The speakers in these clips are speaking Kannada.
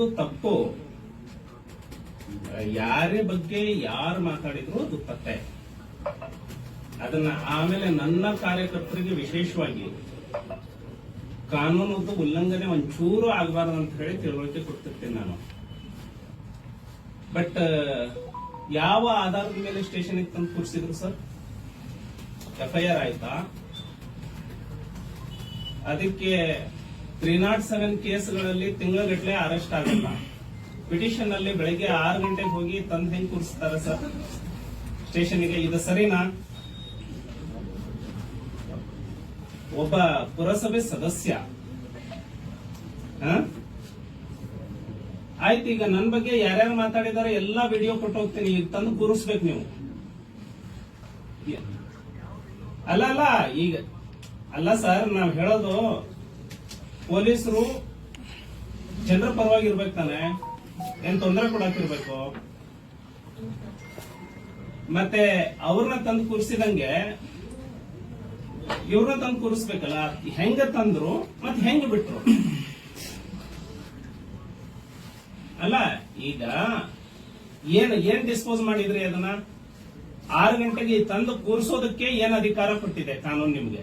ಮಾತಾಡೋದು ತಪ್ಪು. ಯಾರೇ ಬಗ್ಗೆ ಯಾರು ಮಾತಾಡಿದ್ರು ಅದು ತಪ್ಪೆ. ಅದನ್ನ ಆಮೇಲೆ ನನ್ನ ಕಾರ್ಯಕರ್ತರಿಗೆ ವಿಶೇಷವಾಗಿ ಕಾನೂನು ಉಲ್ಲಂಘನೆ ಒಂಚೂರು ಆಗಬಾರದು ಅಂತ ಹೇಳಿ ತಿಳುವಳಿಕೆ ಕೊಡ್ತಿರ್ತೇನೆ ನಾನು. ಬಟ್, ಯಾವ ಆಧಾರದ ಮೇಲೆ ಸ್ಟೇಷನ್ ತಂದು ಕೂರಿಸಿದ್ರು ಸರ್? ಎಫ್ಐಆರ್ ಆಯ್ತಾ? ಅದಕ್ಕೆ ತ್ರೀ ನಾಟ್ ಸೆವೆನ್ ಕೇಸ್ಗಳಲ್ಲಿ ತಿಂಗಳಗಟ್ಟಲೆ ಅರೆಸ್ಟ್ ಆಗಲ್ಲ. ಪಿಟಿಷನ್ ಅಲ್ಲಿ ಬೆಳಗ್ಗೆ ಆರು ಗಂಟೆಗೆ ಹೋಗಿ ತಂದು ಹೆಂಗ್ ಕೂರಿಸ್ತಾರೆ ಸರ್? ಸ್ಟೇಷನ್ಗೆ ಇದು ಸರಿನಾ? ಒಬ್ಬ ಪುರಸಭೆ ಸದಸ್ಯ? ಆಯ್ತು, ಈಗ ನನ್ನ ಬಗ್ಗೆ ಯಾರ್ಯಾರು ಮಾತಾಡಿದಾರೆ ಎಲ್ಲಾ ವಿಡಿಯೋ ಕೊಟ್ಟು ಹೋಗ್ತೀನಿ. ಈಗ ತಂದು ಕೂರಿಸ್ಬೇಕು ನೀವು. ಅಲ್ಲ ಅಲ್ಲ, ಈಗ, ಅಲ್ಲ ಸರ್, ನಾವು ಹೇಳೋದು ಪೊಲೀಸರು ಜನರ ಪರವಾಗಿ ಇರ್ಬೇಕು ತಾನೆ? ಏನ್ ತೊಂದರೆ ಕೊಡಾಕಿರ್ಬೇಕು? ಮತ್ತೆ ಅವ್ರನ್ನ ತಂದು ಕೂರಿಸಿದಂಗೆ ಇವ್ರನ್ನ ತಂದು ಕೂರಿಸ್ಬೇಕಲ್ಲ? ಹೆಂಗ ತಂದ್ರು ಮತ್ತೆ ಹೆಂಗ ಬಿಟ್ರು? ಅಲ್ಲ, ಈಗ ಏನ್ ಏನ್ ಡಿಸ್ಪೋಸ್ ಮಾಡಿದ್ರಿ ಅದನ್ನ? ಆರು ಗಂಟೆಗೆ ತಂದು ಕೂರಿಸೋದಕ್ಕೆ ಏನ್ ಅಧಿಕಾರ ಕೊಟ್ಟಿದೆ ಕಾನೂನು ನಿಮ್ಗೆ?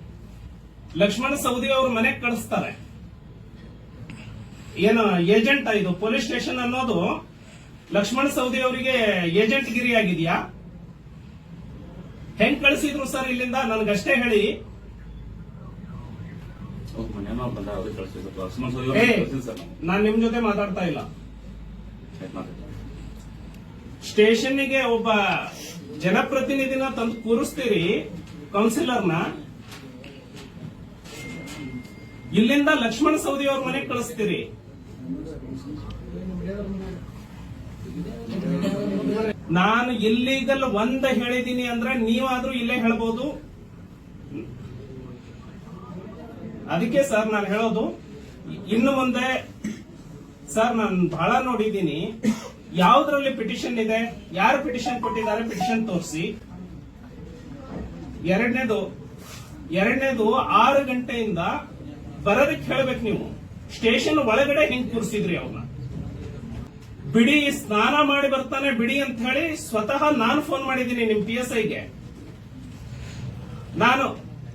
ಲಕ್ಷ್ಮಣ ಸೌದಿ ಅವ್ರ ಮನೆಗೆ ಕಳಿಸ್ತಾರೆ. ಏನು ಏಜೆಂಟ್ ಇದು ಪೊಲೀಸ್ ಸ್ಟೇಷನ್ ಅನ್ನೋದು ಲಕ್ಷ್ಮಣ ಸೌದಿ ಅವರಿಗೆ ಏಜೆಂಟ್ ಗಿರಿ ಆಗಿದೆಯಾ ಹೆಂಗ್ ಕಳಿಸಿದ್ರು ಸರ್ ಇಲ್ಲಿಂದ? ನನ್ಗಷ್ಟೇ ಹೇಳಿ. ನಾನು ನಿಮ್ ಜೊತೆ ಮಾತಾಡ್ತಾ ಇಲ್ಲ. ಸ್ಟೇಷನ್ಗೆ ಒಬ್ಬ ಜನಪ್ರತಿನಿಧಿನ ತಂದು ಕೂರಿಸ್ತೀರಿ ಕೌನ್ಸಿಲರ್ನ ಇಲ್ಲಿಂದ ಲಕ್ಷ್ಮಣ ಸೌದಿ ಅವ್ರ ಮನೆಗೆ ಕಳಿಸ್ತೀರಿ. ನಾನು ಇಲ್ಲಿಗಲ್ ಒಂದ ಹೇಳಿದೀನಿ ಅಂದ್ರೆ ನೀವಾದ್ರೂ ಇಲ್ಲೇ ಹೇಳ್ಬೋದು. ಅದಕ್ಕೆ ಸರ್ ನಾನು ಹೇಳೋದು, ಇನ್ನು ಮುಂದೆ ಸರ್ ನಾನು ಬಹಳ ನೋಡಿದ್ದೀನಿ ಯಾವ್ದ್ರಲ್ಲಿ ಪಿಟಿಷನ್ ಇದೆ, ಯಾರು ಪಿಟಿಷನ್ ಕೊಟ್ಟಿದ್ದಾರೆ ಪಿಟಿಷನ್ ತೋರಿಸಿ. ಎರಡನೇದು ಎರಡನೇದು ಆರು ಗಂಟೆಯಿಂದ ಬರೋದಕ್ಕೆ ಹೇಳ್ಬೇಕು ನೀವು. ಸ್ಟೇಷನ್ ಒಳಗಡೆ ಹೆಂಗ್ ಕೂರಿಸಿದ್ರಿ ಅವ್ರನ್ನ ಬಿಡಿ ಸ್ನಾನ ಮಾಡಿ ಬರ್ತಾನೆ ಬಿಡಿ ಅಂತ ಹೇಳಿ ಸ್ವತಃ ನಾನು ಫೋನ್ ಮಾಡಿದ್ದೀನಿ ನಿಮ್ ಪಿ ಎಸ್ ಐಗೆ ನಾನು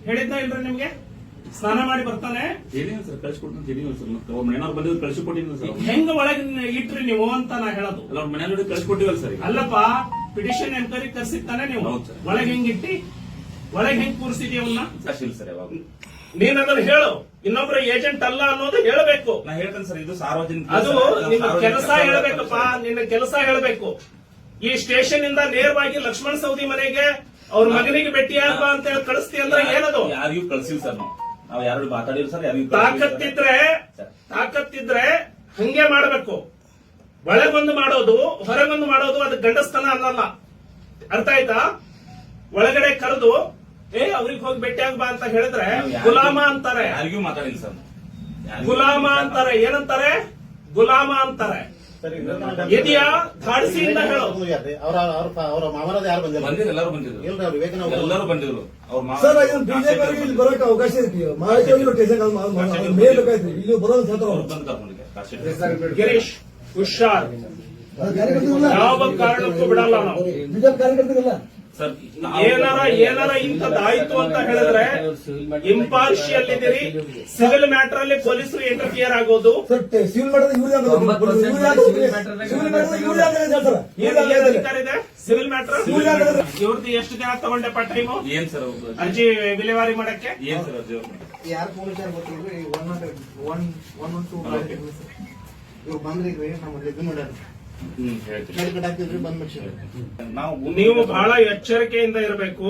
ಹೇಳಿದ್ನ ಇಲ್ರಿ ನಿಮ್ಗೆ? ಸ್ನಾನ ಮಾಡಿ ಬರ್ತಾನೆ. ಸರ್ ಕಳಿಸ್ಕೊಡ್ತೀನಿ ಸರ್ ಮತ್ತೆ ಅವ್ರ ಮನೆಯವ್ರು ಬಂದಿದ್ದು ಕಳಿಸಿಕೊಟ್ಟಿದ್ದೀನಿ ಸರ್ ಅವ್ರು. ಹೆಂಗ್ ಒಳಗೆ ಇಟ್ರಿ ನೀವು ಅಂತ ನಾ ಹೇಳೋದು. ಅಲ್ಲ ಅವ್ರ ಕಳಿಸ್ಕೊಟ್ಟಿವಲ್ಲ ಸರ್ ಅಲ್ಲಪ್ಪ ಪಿಟಿಷನ್ ಎನ್ಕ್ವೈರಿ ಕರ್ಸಿತ್ತಾನೆ ನೀವು. ಸರ್. ಒಳಗೆ ಹೆಂಗ್ ಇಟ್ಟಿ? ಒಳಗೆ ಹೆಂಗ್ ಕೂರಿಸಿದ್ಯ ಅವನ್ನ ಕಾಶ್ ಇಲ್ಲ ಸರ್ ಯಾವಾಗ ನೀನ್ ಅದನ್ನ ಹೇಳು. ಇನ್ನೊಬ್ರ ಏಜೆಂಟ್ ಅಲ್ಲ ಅನ್ನೋದು ಹೇಳಬೇಕು. ನಾ ಹೇಳ್ತೇನೆ ಸರ್ ಇದು ಸಾರ್ವಜನಿಕ ಅದು ನಿಮ್ಮ ನಿನ್ನ ಕೆಲಸ ಹೇಳಬೇಕಪ್ಪ ನಿನ್ನ ಕೆಲಸ ಹೇಳಬೇಕು. ಈ ಸ್ಟೇಷನ್ ಇಂದ ನೇರವಾಗಿ ಲಕ್ಷ್ಮಣ ಸೌದಿ ಮನೆಗೆ ಅವ್ರ ಮಗನಿಗೆ ಭೇಟಿಯಾಗ ಅಂತ ಹೇಳಿ ಕಳಿಸ್ತಿ ಅಂದ್ರೆ ಏನದು? ಯಾರಿಗೂ ಕಳ್ಸಿಲ್ಲ ಸರ್ ನಾವು. ನಾವು ಯಾರು ಮಾತಾಡಿಲ್ಲ ಸರ್ ಯಾರಿಗೂ ತಾಕತ್ತಿದ್ರೆ ತಾಕತ್ತಿದ್ರೆ ಹಂಗೆ ಮಾಡಬೇಕು. ಒಳಗೊಂದು ಮಾಡೋದು ಹೊರಗೊಂದು ಮಾಡೋದು ಅದು ಗಂಡಸ್ತನ ಅಲ್ಲಲ್ಲ ಅರ್ಥ ಆಯ್ತಾ? ಒಳಗಡೆ ಕರೆದು ಏ ಅವ್ರಿಗೆ ಹೋಗಿ ಭೇಟಿಯಾಗ ಬಾ ಅಂತ ಹೇಳಿದ್ರೆ ಗುಲಾಮ ಅಂತಾರೆ. ಯಾರಿಗೂ ಮಾತಾಡಿಲ್ಲ ಸರ್. ಗುಲಾಮ ಅಂತಾರೆ. ಏನಂತಾರೆ? ಗುಲಾಮ ಅಂತಾರೆ. ಇದೆಯಾ ಧಾಡಿಸಿಯಿಂದ ಹೇಳು. ಅವರ ಅವರ ಮಾಮನದ ಯಾರು ಬಂದಿಲ್ಲ? ಬಂದಿದ್ರು ಎಲ್ಲರೂ ಬಂದಿದ್ರು. ಎಲ್ಲರೂ ಬಂದಿದ್ರು. ಅವ್ರ ಸರ್ ಇದನ್ನ ಬಿಜೆಪಿ ಅವರಿಗೆ ಇಲ್ಲಿ ಬರೋಕೆ ಅವಕಾಶ ಇದೆಯಾ ಮೇಲ್ ಬೇಕಾಯ್ತು. ಇಲ್ಲಿ ಬರೋದು ಗಿರೀಶ್ ಹುಷಾರ್. ಯಾವ ಕಾರಣಕ್ಕೂ ಬಿಡಲ್ಲ ನಾವು. ಬಿಜೆಪಿ ನಾವು- ಏನಾರ ಏನಾರ ಇಂಥದ್ದಾಯ್ತು ಅಂತ ಹೇಳಿದ್ರೆ ಇಂಪಾರ್ಷಿಯಲ್ ಇದ್ದೀರಿ. ಸಿವಿಲ್ ಮ್ಯಾಟರ್ ಅಲ್ಲಿ ಪೊಲೀಸರು ಇಂಟರ್ಫಿಯರ್ ಆಗೋದು. ಸಿವಿಲ್ ಮ್ಯಾಟರ್ ಇವ್ರದ್ದು ಎಷ್ಟು ದಿನ ತಗೊಂಡೆಪ್ಪ ಟೈಮು ಏನ್ ಸರ್ ಅರ್ಜಿ ವಿಲೇವಾರಿ ಮಾಡಕ್ಕೆ? ಏನ್ ಸರ್? ಯಾರು ಪೊಲೀಸರು ಗೊತ್ತಿಲ್ಲ one one one one two ಇವ್ರು ಬಂದ್ರಿ ನಮ್ಮ ಇದು ಮಾಡ್ಯಾರ ನಾವು ನೀವು ಬಹಳ ಎಚ್ಚರಿಕೆಯಿಂದ ಇರಬೇಕು.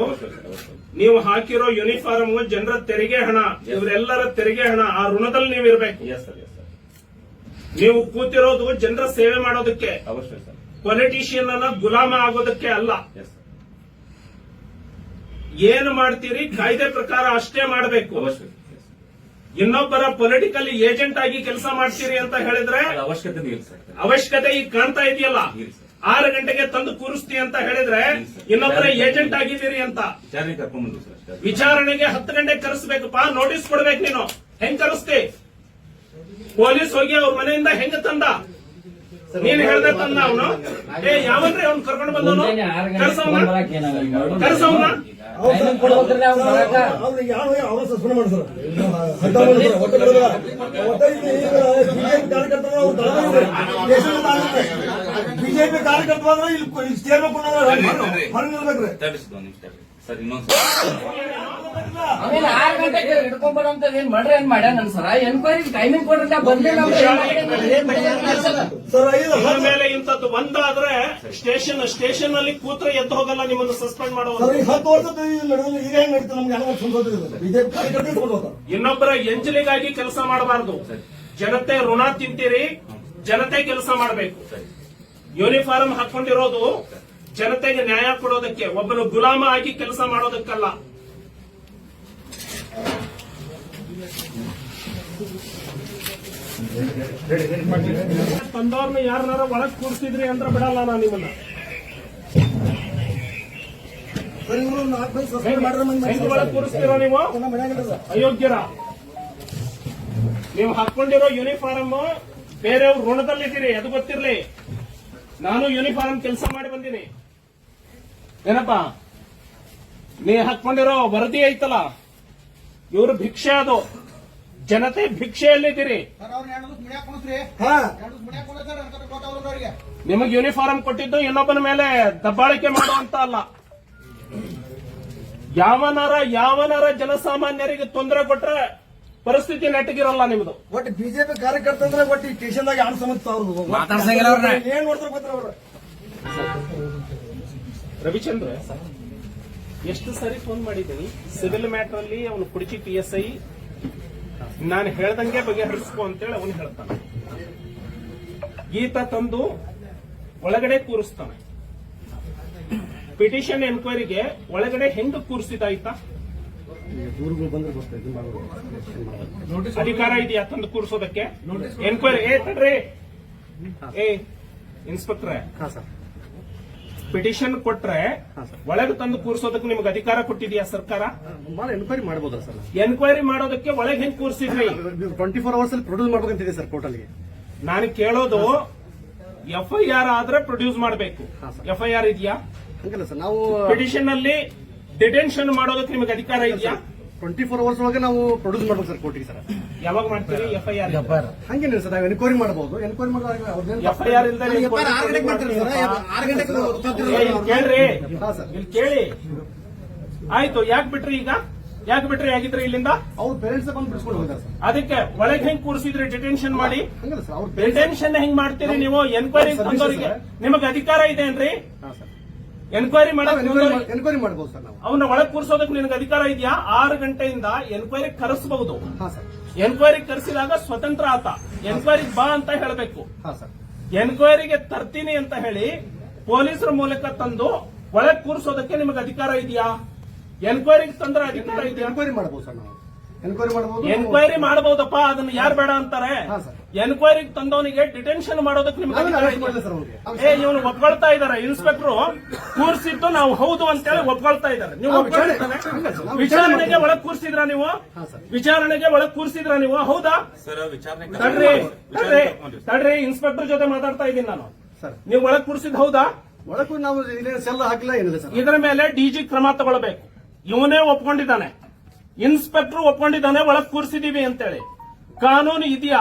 ನೀವು ಹಾಕಿರೋ ಯೂನಿಫಾರ್ಮ್ ಜನರ ತೆರಿಗೆ ಹಣ. ಇವರೆಲ್ಲರ ತೆರಿಗೆ ಹಣ. ಆ ಋಣದಲ್ಲಿ ನೀವು ಇರಬೇಕು. ಎಸ್ ಸರ್ ಎಸ್ ಸರ್ ನೀವು ಕೂತಿರೋದು ಜನರ ಸೇವೆ ಮಾಡೋದಕ್ಕೆ. ಅವಶ್ಯ ಸರ್ ಪೊಲಿಟಿಷಿಯನ್ ಅನ್ನ ಗುಲಾಮ ಆಗೋದಕ್ಕೆ ಅಲ್ಲ. ಎಸ್ ಏನು ಮಾಡ್ತೀರಿ? ಕಾಯ್ದೆ ಪ್ರಕಾರ ಅಷ್ಟೇ ಮಾಡಬೇಕು. ಇನ್ನೊಬ್ಬರ ಪೊಲಿಟಿಕಲ್ ಏಜೆಂಟ್ ಆಗಿ ಕೆಲಸ ಮಾಡ್ತೀರಿ ಅಂತ ಹೇಳಿದ್ರೆ ಅವಶ್ಯಕತೆ ಅವಶ್ಯಕತೆ ಈಗ ಕಾಣ್ತಾ ಇದೆಯಲ್ಲ? ಆರು ಗಂಟೆಗೆ ತಂದು ಕೂರಿಸ್ತಿ ಅಂತ ಹೇಳಿದ್ರೆ ಇನ್ನೊಬ್ಬರ ಏಜೆಂಟ್ ಆಗಿದ್ದೀರಿ ಅಂತ. ವಿಚಾರಣೆ ಕರ್ಕೊಂಡ್ ಬಂದ್ರು ಸರ್ ವಿಚಾರಣೆಗೆ ಹತ್ತು ಗಂಟೆಗೆ ಪಾ ನೋಟಿಸ್ ಕೊಡ್ಬೇಕು ನೀನು. ಹೆಂಗ್ ಕರೆಸ್ತಿ? ಪೊಲೀಸ್ ಹೋಗಿ ಅವ್ರ ಮನೆಯಿಂದ ಹೆಂಗ ತಂದ? ನೀನ್ ಹೇಳ್ದೆ ತಂದ ಅವನು? ಏ ಯಾವನ್ರಿ ಅವ್ನು ಕರ್ಕೊಂಡು ಬಂದವನು? ಕರ್ಸವನ. ಕರ್ಸವನ? ಟೈಮಿಂಗ್ ಕೊಡ್ಬೇಕ್ರಿ ಅವ್ನು ಬರಾಕ. ಅವ್ರು ಯಾವ ಅವ್ರ ಸಸ್ಪೆಂಡ್ ಒಟ್ಟು ಕಾರ್ಯಕರ್ತರು ಅವ್ರು. ಬಿಜೆಪಿ ಕಾರ್ಯಕರ್ತರು ಇಲ್ಲಿ ಇಲ್ಲಿ ಸೇರ್ಬೇಕು ಹೊರಗೆ ನಿಲ್ಬೇಕ್ರಿ. ಸರ್ ಆಮೇಲೆ ಆರು ಗಂಟೆಗೆ ಏನ್ ಮಾಡ್ರಿ ಏನ್ ಮಾಡ್ಯಾನ ನನ್ ಸರ? ಎನ್ಕ್ವೈರಿ ಟೈಮಿಂಗ್ ಕೊಡ್ರಿ ಬರ್ಲಿಲ್ಲ ಅಂದ್ರೆ ಮೇಲೆ ಇಂಥದ್ದು ಒಂದಾದ್ರೆ ಸ್ಟೇಷನ್ ಸ್ಟೇಷನ್ ಅಲ್ಲಿ ಕೂತ್ರೆ ಎದ್ದು ಹೋಗಲ್ಲ ನಿಮ್ಮನ್ನು ಸಸ್ಪೆಂಡ್ ಹತ್ತು ವರ್ಷದ ಈಗ ನಡೀತದೆ? ನಮ್ಗೆ ಬಿಜೆಪಿ ಇನ್ನೊಬ್ಬರ ಎಂಜಲಿಗಾಗಿ ಕೆಲಸ ಮಾಡಬಾರದು. ಜನತೆ ಋಣ ತಿಂತೀರಿ ಜನತೆ ಕೆಲಸ ಮಾಡಬೇಕು. ಯೂನಿಫಾರ್ಮ್ ಹಾಕೊಂಡಿರೋದು ಜನತೆಗೆ ನ್ಯಾಯ ಕೊಡೋದಕ್ಕೆ ಒಬ್ಬನು ಗುಲಾಮ ಆಗಿ ಕೆಲಸ ಮಾಡೋದಕ್ಕಲ್ಲ. ತಂದವ್ರನ್ನ ಯಾರನ್ನಾರ ಒಳಗ್ ಕೂರಿಸಿದ್ರಿ ಅಂದ್ರೆ ಬಿಡಲ್ಲ ನಾನು ನಿಮ್ಮನ್ನ. ಒಳಗ್ ಕೂರಿಸ್ತೀರೋ ನೀವು? ಅಯೋಗ್ಯರ. ನೀವು ಹಾಕೊಂಡಿರೋ ಯೂನಿಫಾರ್ಮ್ ಬೇರೆಯವ್ರ ಋಣದಲ್ಲಿದ್ದೀರಿ ಅದು ಗೊತ್ತಿರ್ಲಿ. ನಾನು ಯೂನಿಫಾರ್ಮ್ ಕೆಲಸ ಮಾಡಿ ಬಂದೀನಿ. ಏನಪ್ಪ? ನೀ ಹಾಕೊಂಡಿರೋ ವರದಿ ಐತಲ್ಲ? ಇವರು ಭಿಕ್ಷೆ ಅದು. ಜನತೆ ಭಿಕ್ಷೆಯಲ್ಲಿದ್ದೀರಿ. ಹಾ. ನಿಮಗೆ ಯೂನಿಫಾರ್ಮ್ ಕೊಟ್ಟಿದ್ದು ಇನ್ನೊಬ್ಬನ ಮೇಲೆ ದಬ್ಬಾಳಿಕೆ ಮಾಡುವಂತ ಅಲ್ಲ. ಯಾವನಾರ ಯಾವನಾರ ಜನಸಾಮಾನ್ಯರಿಗೆ ತೊಂದರೆ ಕೊಟ್ರೆ ಪರಿಸ್ಥಿತಿ ನೆಟ್ಟಗಿರಲ್ಲ ನಿಮ್ದು. ಒಟ್ಟು ಬಿಜೆಪಿ ಕಾರ್ಯಕರ್ತ ಅಂದ್ರೆ ಒಟ್ಟು ಈ ಸ್ಟೇಷನ್ದಾಗ ಯಾರು ಸಮಸ್ಯೆ ಅವ್ರದ್ದು ಮಾತಾಡ್ಸಂಗಿಲ್ಲ ಅವ್ರನ್ನ. ಏನ್ ಮಾಡ್ತಾರೆ ಗೊತ್ತಿಲ್ಲ ಅವ್ರ. ರವಿಚಂದ್ರ ಎಷ್ಟು ಸರಿ ಫೋನ್ ಮಾಡಿದ್ದೀನಿ. ಸಿವಿಲ್ ಮ್ಯಾಟರ್ ಅಲ್ಲಿ ಅವನು ಕುಡಿಚಿ ಪಿ ಎಸ್ ಐ ನಾನು ಹೇಳ್ದಂಗೆ ಬಗೆಹರಿಸ್ಕೊ ಅಂತೇಳಿ ಅವನು ಹೇಳ್ತಾನೆ. ಗೀತ ತಂದು ಒಳಗಡೆ ಕೂರಿಸ್ತಾನೆ. ಪಿಟಿಷನ್ ಎನ್ಕ್ವೈರಿಗೆ ಒಳಗಡೆ ಹೆಂಗ್ ಕೂರಿಸಿದಾಯ್ತಾ ದೂರುಗಳು ಬಂದ್ರೆ ಗೊತ್ತಾಯ್ತು ಇದು ಮಾಡ್ಬೋದು. ಅಧಿಕಾರ ಇದೆಯಾ ತಂದು ಕೂರಿಸೋದಕ್ಕೆ? ಎನ್ಕ್ವೈರಿ ಏ ತಡ್ರಿ. ಏ ಇನ್ಸ್ಪೆಕ್ಟ್ರೆ ಹಾ ಸರ್. ಪಿಟಿಷನ್ ಕೊಟ್ರೆ ಒಳಗೆ ತಂದು ಕೂರಿಸೋದಕ್ಕೆ ನಿಮ್ಗೆ ಅಧಿಕಾರ ಕೊಟ್ಟಿದ್ಯಾ ಸರ್ಕಾರ? ಭಾಳ ಎನ್ಕ್ವೈರಿ ಮಾಡ್ಬೋದಾ ಸರ್. ಎನ್ಕ್ವೈರಿ ಮಾಡೋದಕ್ಕೆ ಒಳಗೆ ಹೆಂಗ್ ಕೂರಿಸಿದ್ರಿ? ಟ್ವೆಂಟಿ ಫೋರ್ ಅವರ್ಸ್ ಅಲ್ಲಿ ಪ್ರೊಡ್ಯೂಸ್ ಮಾಡ್ಬೇಕಂತಿದೆ ಸರ್ ಕೋರ್ಟಲ್ಗೆ ನಾನು ಕೇಳೋದು ಎಫ್ಐಆರ್ ಆದ್ರೆ ಪ್ರೊಡ್ಯೂಸ್ ಮಾಡಬೇಕು. ಎಫ್ಐಆರ್ ಇದೆಯಾ? ಹಂಗಲ್ಲ ಸರ್. ನಾವು ಪಿಟಿಷನ್ ಅಲ್ಲಿ ಡಿಟೆನ್ಷನ್ ಮಾಡೋದಕ್ಕೆ ನಿಮಗೆ ಅಧಿಕಾರ ಇದೆಯಾ? ಟ್ವೆಂಟಿ ಫೋರ್ ಅವರ್ಸ್ ಒಳಗೆ ನಾವು ಪ್ರೊಡ್ಯೂಸ್ ಮಾಡ್ಬೇಕು ಸರ್ ಕೋರ್ಟಿಗೆ ಸರ್. ಯಾವಾಗ ಮಾಡ್ತೀರಿ? ಎಫ್ಐಆರ್ ಹಂಗೇನಿಲ್ಲ ಸರ್ ನಾವು ಎನ್ಕ್ವೈರಿ ಮಾಡಬಹುದು ಎನ್ಕ್ವೈರಿ ಮಾಡಿದಾಗ ಎಫ್ಐಆರ್ ಏ, ಕೇಳ್ರಿ. ಹಾ ಸರ್. ಇಲ್ಲಿ ಕೇಳಿ. ಆಯ್ತು ಯಾಕೆ ಬಿಟ್ರಿ ಈಗ? ಯಾಕೆ ಬಿಟ್ರಿ ಆಗಿದ್ರೆ ಇಲ್ಲಿಂದ? ಅವ್ರ ಪೇರೆಂಟ್ಸ್ ಬಂದು ಬಿಡಿಸ್ಕೊಂಡು ಹೋಗಿದ್ದಾರೆ ಸರ್. ಅದಕ್ಕೆ ಒಳಗೆ ಹೆಂಗ್ ಕೂರಿಸಿದ್ರಿ ಡಿಟೆನ್ಷನ್ ಮಾಡಿ? ಹಂಗಲ್ಲ ಸರ್ ಅವ್ರ ಡಿಟೆನ್ಷನ್ ಹೆಂಗ್ ಮಾಡ್ತೀರಿ ನೀವು? ಎನ್ಕ್ವೈರಿ ನಿಮಗೆ ಅಧಿಕಾರ ಇದೆ ಏನ್ರಿ? ಹಾ ಸರ್. ಎನ್ಕ್ವೈರಿ ಎನ್ಕ್ವೈರಿ ಮಾಡಬಹುದು ಸರ್ ನಾವು. ಅವನ್ನ ಒಳಗ್ ಕೂರಿಸೋದಕ್ಕೆ ನಿನಗೆ ಅಧಿಕಾರ ಇದೆಯಾ? ಆರು ಗಂಟೆಯಿಂದ ಎನ್ಕ್ವೈರಿ ಕರೆಸಬಹುದು. ಹಾ ಸರ್. ಎನ್ಕ್ವೈರಿ ಕರೆಸಿದಾಗ ಸ್ವತಂತ್ರ ಆತ. ಎನ್ಕ್ವೈರಿ ಬಾ ಅಂತ ಹೇಳಬೇಕು. ಹಾ ಸರ್. ಎನ್ಕ್ವೈರಿಗೆ ತರ್ತೀನಿ ಅಂತ ಹೇಳಿ ಪೊಲೀಸರ ಮೂಲಕ ತಂದು ಒಳಗೆ ಕೂರಿಸೋದಕ್ಕೆ ನಿಮಗೆ ಅಧಿಕಾರ ಇದೆಯಾ? ಎನ್ಕ್ವೈರಿಗೆ ತಂದ್ರೆ ಅಧಿಕಾರ ಇದೆಯಾ? ಎನ್ಕ್ವೈರಿ ಮಾಡಬಹುದು ಸರ್ ನಾವು. ಎನ್ಕ್ವೈರಿ ಮಾಡಬಹುದು ಎನ್ಕ್ವೈರಿ ಮಾಡಬಹುದಪ್ಪ ಅದನ್ನ ಯಾರು ಬೇಡ ಅಂತಾರೆ? ಹಾ, ಸರ್. ಎನ್ಕ್ವೈರಿಗೆ ತಂದವನಿಗೆ ಡಿಟೆನ್ಷನ್ ಮಾಡೋದಕ್ಕೆ ನಿಮ್ಗೆ ಇವನು ಒಪ್ಕೊಳ್ತಾ ಇದಾರೆ. ಇನ್ಸ್ಪೆಕ್ಟರ್ ಕೂರಿಸಿದ್ದು ನಾವು ಹೌದು ಅಂತೇಳಿ ಒಪ್ಕೊಳ್ತಾ ಇದಾರೆ. ನೀವು ವಿಚಾರಣೆಗೆ ಒಳಗ್ ಕೂರಿಸಿದ್ರ ನೀವು. ವಿಚಾರಣೆಗೆ ಒಳಗ್ ಕೂರಿಸಿದ್ರ ನೀವು? ಹೌದಾ? ತಡ್ರಿ ತಡ್ರಿ ತಡ್ರಿ. ಇನ್ಸ್ಪೆಕ್ಟರ್ ಜೊತೆ ಮಾತಾಡ್ತಾ ಇದ್ದೀನಿ ನಾನು. ಸರ್. ನೀವು ಒಳಗ್ ಕೂರಿಸಿದ್ ಹೌದಾ? ಒಳಗೂ ನಾವು ಸೆಲ್ ಹಾಕಿಲ್ಲ ಏನಿಲ್ಲ ಸರ್. ಇದರ ಮೇಲೆ ಡಿಜಿ ಕ್ರಮ ತಗೊಳ್ಬೇಕು. ಇವನೇ ಒಪ್ಕೊಂಡಿದ್ದಾನೆ. ಇನ್ಸ್ಪೆಕ್ಟರ್ ಒಪ್ಕೊಂಡಿದ್ದಾನೆ ಒಳಗ್ ಕೂರ್ಸಿದೀವಿ ಅಂತೇಳಿ. ಕಾನೂನು ಇದೆಯಾ?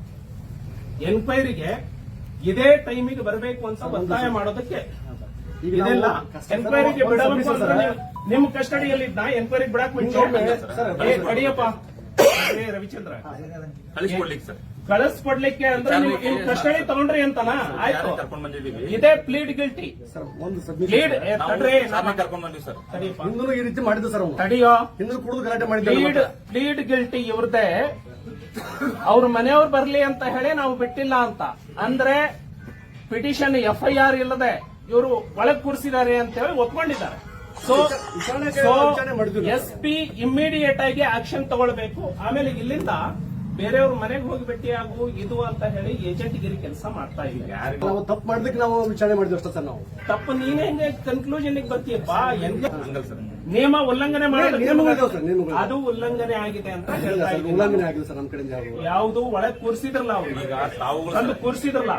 ಎನ್ಕ್ವೈರಿಗೆ ಇದೇ ಟೈಮಿಗೆ ಬರಬೇಕು ಅಂತ ಒತ್ತಾಯ ಮಾಡೋದಕ್ಕೆ ಇದೆಲ್ಲ. ಎನ್ಕ್ವೈರಿಗೆ ಬಿಡಲು ನಿಮ್ ಕಸ್ಟಡಿಯಲ್ಲಿ ಇದ್ದ ಎನ್ಕ್ವೈರಿಗೆ ಬಿಡಕ್ ಮುಂಚೆಯಪ್ಪ ರವಿಚಂದ್ರ. ಕಳಿಸ್ಕೊಡ್ಲಿಕ್ಕೆ ಅಂದ್ರೆ ನೀವು ಕಸ್ಟಡಿ ತಗೊಂಡ್ರಿ ಅಂತನಾ? ಆಯ್ತು. ಕರ್ಕೊಂಡ್ ಬಂದಿದ್ದೀವಿ? ಇದೇ ಪ್ಲೀಡ್ ಗಿಲ್ಟಿ ಸರ್ ಒಂದು ಸಬ್ಮಿಟ್ ಪ್ಲೀಡ್ ಕರ್ಕೊಂಡ್ ಬಂದಿವಿ ಸರ್. ಹಿಂದೂ ಈ ರೀತಿ ಮಾಡಿದ್ದು ಸರ್ ತಡಿಯೋ. ಹಿಂದೂ ಕುಡಿದು ಗಲಾಟೆ ಪ್ಲೀಡ್ ಪ್ಲೀಡ್ ಗಿಲ್ಟಿ ಇವ್ರದೇ. ಅವ್ರ ಮನೆಯವ್ರು ಬರ್ಲಿ ಅಂತ ಹೇಳಿ ನಾವು ಬಿಟ್ಟಿಲ್ಲ ಅಂತ. ಅಂದ್ರೆ ಪಿಟಿಷನ್ ಎಫ್ ಐ ಆರ್ ಇಲ್ಲದೆ ಇವರು ಒಳಗ್ ಕೂರಿಸಿದ್ದಾರೆ ಅಂತ ಹೇಳಿ ಒಪ್ಕೊಂಡಿದ್ದಾರೆ. ಸೊ ಎಸ್ ಪಿ ಇಮ್ಮಿಡಿಯೇಟ್ ಆಗಿ ಆಕ್ಷನ್ ತಗೊಳ್ಬೇಕು. ಆಮೇಲೆ ಇಲ್ಲಿಂದ ಬೇರೆಯವ್ರ ಮನೆಗೆ ಹೋಗಿ ಭೇಟಿಯಾಗು ಇದು ಅಂತ ಹೇಳಿ ಏಜೆಂಟ್ ಗಿರಿ ಕೆಲಸ ಮಾಡ್ತಾ ಇದ್ದೀವಿ ನಾವು ತಪ್ಪು ಮಾಡಿದಕ್ಕೆ ನಾವು ವಿಚಾರಣೆ ಮಾಡಿದ್ವಿ ಅಷ್ಟೇ ಸರ್ ನಾವು. ತಪ್ಪು ನೀನೇ ಹೆಂಗೆ ಕನ್ಕ್ಲೂಷನ್ ಬರ್ತೀಯಪ್ಪ? ಹೆಂಗೆ ಹಂಗಲ್ ಸರ್. ನಿಯಮ ಉಲ್ಲಂಘನೆ ಇದಾವೆ ಅದು ಉಲ್ಲಂಘನೆ ಆಗಿದೆ ಅಂತ ಹೇಳ್ತಾ ಉಲ್ಲಂಘನೆ ಆಗಿದೆ ಸರ್ ನಮ್ಮ ಕಡೆಯಿಂದ ಯಾವುದು. ಒಳಗೆ ಕೂರಿಸಿದ್ರಲ್ಲ ಅವ್ರು. ಈಗ ತಂದು ಕೂರಿಸಿದ್ರಲ್ಲ.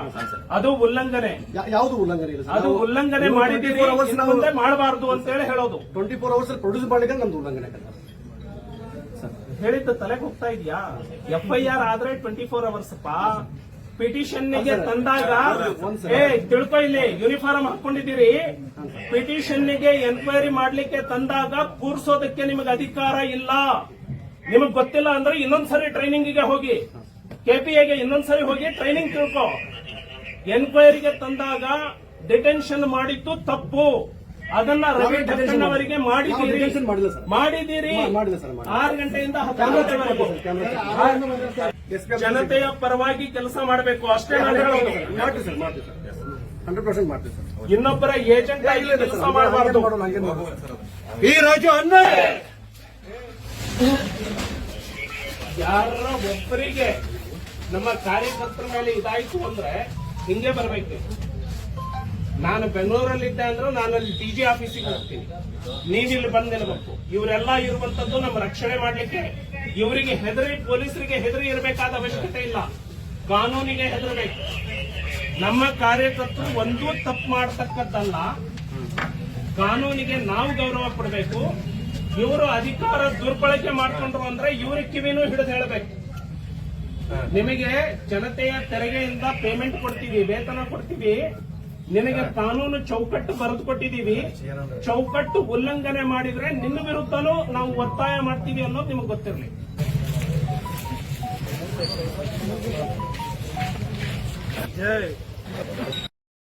ಅದು ಉಲ್ಲಂಘನೆ. ಯಾವ್ದು ಉಲ್ಲಂಘನೆ ಇಲ್ಲ ಅದು ಉಲ್ಲಂಘನೆ ಮಾಡಿದ್ದೀರಿ ಅವರ್ಸ್ ಮುಂದೆ ಮಾಡಬಾರದು ಅಂತ ಹೇಳಿ ಹೇಳೋದು. ಟ್ವೆಂಟಿ ಫೋರ್ ಅವರ್ಸ್ ಪ್ರೊಡ್ಯೂಸ್ ಮಾಡ್ಲಿಕ್ಕೆ ನಮ್ದು ಉಲ್ಲಂಘನೆ ಹೇಳಿದ್ದು ತಲೆಗೆ ಹೋಗ್ತಾ ಇದೆಯಾ? ಎಫ್ ಐ ಆರ್ ಆದ್ರೆ ಟ್ವೆಂಟಿ ಫೋರ್ ಅವರ್ಸ್ ಪಾ? ಪಿಟಿಷನ್ಗೆ ತಂದಾಗ ಏ ತಿಳ್ಕೊ ಇಲ್ಲಿ ಯೂನಿಫಾರ್ಮ್ ಹಾಕೊಂಡಿದ್ದೀರಿ. ಪಿಟಿಷನ್ಗೆ ಎನ್ಕ್ವೈರಿ ಮಾಡ್ಲಿಕ್ಕೆ ತಂದಾಗ ಕೂರ್ಸೋದಕ್ಕೆ ನಿಮಗೆ ಅಧಿಕಾರ ಇಲ್ಲ. ನಿಮಗ್ ಗೊತ್ತಿಲ್ಲ ಅಂದ್ರೆ ಇನ್ನೊಂದ್ಸರಿ ಟ್ರೈನಿಂಗ್ಗೆ ಹೋಗಿ. ಕೆಪಿಎಗೆ ಇನ್ನೊಂದ್ಸರಿ ಹೋಗಿ ಟ್ರೈನಿಂಗ್ ತಿಳ್ಕೊ. ಎನ್ಕ್ವೈರಿಗೆ ತಂದಾಗ ಡಿಟೆನ್ಷನ್ ಮಾಡಿದ್ದು ತಪ್ಪು. ಅದನ್ನ ರವಿ ಠಕ್ಕಣ್ಣ ಅವರಿಗೆ ಮಾಡಿದ್ದೀರಿ. ಮಾಡಿದ್ದೀರಿ. ಆರು ಗಂಟೆಯಿಂದ ಹತ್ತು ಗಂಟೆವರೆಗೂ. ಜನತೆಯ ಪರವಾಗಿ ಕೆಲಸ ಮಾಡಬೇಕು ಅಷ್ಟೇ ನಾನು ಹೇಳೋದು. ಮಾಡ್ತೀವಿ ಸರ್ ಮಾಡ್ತೀವಿ ಸರ್ ಹಂಡ್ರೆಡ್ ಪರ್ಸೆಂಟ್ ಮಾಡ್ತೀವಿ ಸರ್ ಇನ್ನೊಬ್ಬರ ಏಜೆಂಟ್ ಆಗಿ ಕೆಲಸ ಮಾಡಬಾರ್ದು. ಈ ರಾಜು ಅನ್ನ ಯಾರ ಒಬ್ಬರಿಗೆ ನಮ್ಮ ಕಾರ್ಯಕರ್ತರ ಮೇಲೆ ಇದಾಯ್ತು ಅಂದ್ರೆ ಹಿಂಗೆ ಬರ್ಬೇಕು. ನಾನು ಬೆಂಗಳೂರಲ್ಲಿದ್ದೆ ಅಂದ್ರೆ ನಾನು ಅಲ್ಲಿ ಡಿ ಜಿ ಆಫೀಸಿಗೆ ಹೋಗ್ತೀನಿ. ನೀವಿಲ್ಲಿ ಬಂದ್ ನಿಲ್ಬೇಕು. ಇವರೆಲ್ಲ ಇರುವಂತದ್ದು ನಮ್ಮ ರಕ್ಷಣೆ ಮಾಡ್ಲಿಕ್ಕೆ ಇವರಿಗೆ ಹೆದರಿ, ಪೊಲೀಸರಿಗೆ ಹೆದರಿ ಇರಬೇಕಾದ ಅವಶ್ಯಕತೆ ಇಲ್ಲ. ಕಾನೂನಿಗೆ ಹೆದರಬೇಕು. ನಮ್ಮ ಕಾರ್ಯಕರ್ತರು ಒಂದೂ ತಪ್ಪು ಮಾಡತಕ್ಕದ್ದಲ್ಲ ಕಾನೂನಿಗೆ ನಾವು ಗೌರವ ಕೊಡಬೇಕು. ಇವರು ಅಧಿಕಾರ ದುರ್ಬಳಕೆ ಮಾಡ್ಕೊಂಡ್ರು ಅಂದ್ರೆ ಇವ್ರ ಕಿವಿನೂ ಹಿಡಿದು ಹೇಳಬೇಕು. ನಿಮಗೆ ಜನತೆಯ ತೆರಿಗೆಯಿಂದ ಪೇಮೆಂಟ್ ಕೊಡ್ತೀವಿ, ವೇತನ ಕೊಡ್ತೀವಿ. ನಿನಗೆ ಕಾನೂನು ಚೌಕಟ್ಟು ಬರೆದು ಕೊಟ್ಟಿದ್ದೀವಿ ಚೌಕಟ್ಟು ಉಲ್ಲಂಘನೆ ಮಾಡಿದ್ರೆ ನಿನ್ನ ವಿರುದ್ಧನೂ ನಾವು ಒತ್ತಾಯ ಮಾಡ್ತೀವಿ ಅನ್ನೋದು ನಿಮಗೆ ಗೊತ್ತಿರಲಿ. ಜೈ.